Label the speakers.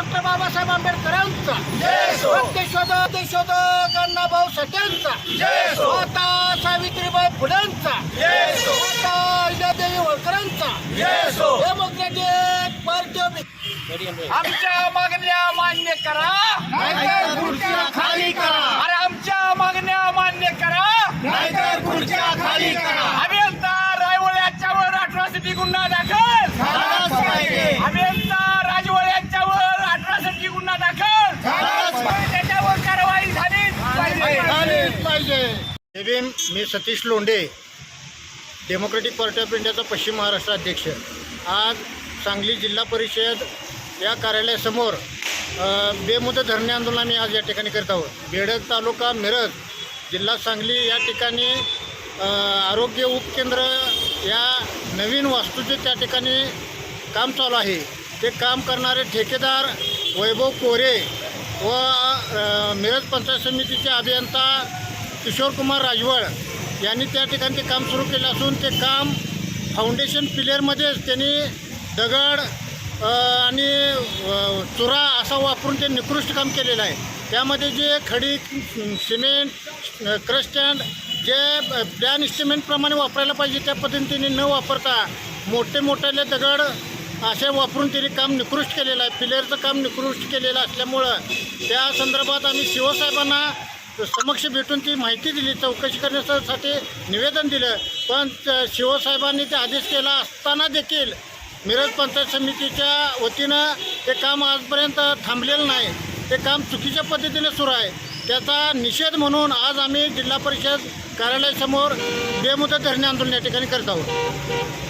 Speaker 1: Doctor Babasaheb आंबेडकरांचा. सत्यशोधक देशोधक अण्णाभाऊ सट्यांचा माता सावित्रीबाई फुलेंचा माता अहिल्यादेवी होळकरांचा. डेमोक्रेटिक पार्टी
Speaker 2: आमच्या मागण्या मान्य करा
Speaker 1: नाहीतर खुर्च्या खाली करा
Speaker 2: अरे आमच्या मागण्या मान्य करा
Speaker 1: नाहीतर खुर्च्या खाली करा
Speaker 2: अभियंता रायवळ यांच्यावर अठराशे गुन्हा दाखल
Speaker 1: झालाच पाहिजे
Speaker 2: अभियंता राजवळ यांच्यावर अठराशे गुन्हा दाखल. त्याच्यावर कारवाई झालीच पाहिजे.
Speaker 1: मी Satish Londhe democratic party of इंडियाचा पश्चिम महाराष्ट्र अध्यक्ष. आज सांगली जिल्हा परिषद या कार्यालयासमोर बेमुदत धरणे आंदोलन आम्ही आज या ठिकाणी करत आहोत. बेडग तालुका मिरज जिल्हा सांगली या ठिकाणी आरोग्य उपकेंद्र या नवीन वास्तूचे त्या ठिकाणी काम चालू आहे. ते काम करणारे ठेकेदार वैभव कोरे व मिरज पंचायत समितीचे अभियंता किशोरकुमार राजवळ यांनी त्या ठिकाणी ते काम सुरू केलं असून ते काम फाउंडेशन पिलेअरमध्येच त्यांनी दगड आणि चुरा असा वापरून ते निकृष्ट काम केलेलं आहे. त्यामध्ये जे खडी सिमेंट क्रस्टँड जे प्लॅन इस्टिमेंटप्रमाणे वापरायला पाहिजे त्या पद्धतीने न वापरता मोठे मोठ्याले दगड असे वापरून त्यांनी काम निकृष्ट केलेलं आहे. पिलेरचं काम निकृष्ट केलेलं असल्यामुळं त्या संदर्भात आम्ही शिवसाहेबांना समक्ष भेटून ती माहिती दिली चौकशी करण्यासाठी निवेदन दिलं. पण शिवसाहेबांनी ते आदेश केला असताना देखील मिरज पंचायत समितीच्या वतीनं ते काम आजपर्यंत थांबलेलं नाही. ते काम चुकीच्या पद्धतीने सुरू आहे. त्याचा निषेध म्हणून आज आम्ही जिल्हा परिषद कार्यालयासमोर बेमुदत धरणे आंदोलन या ठिकाणी करत आहोत.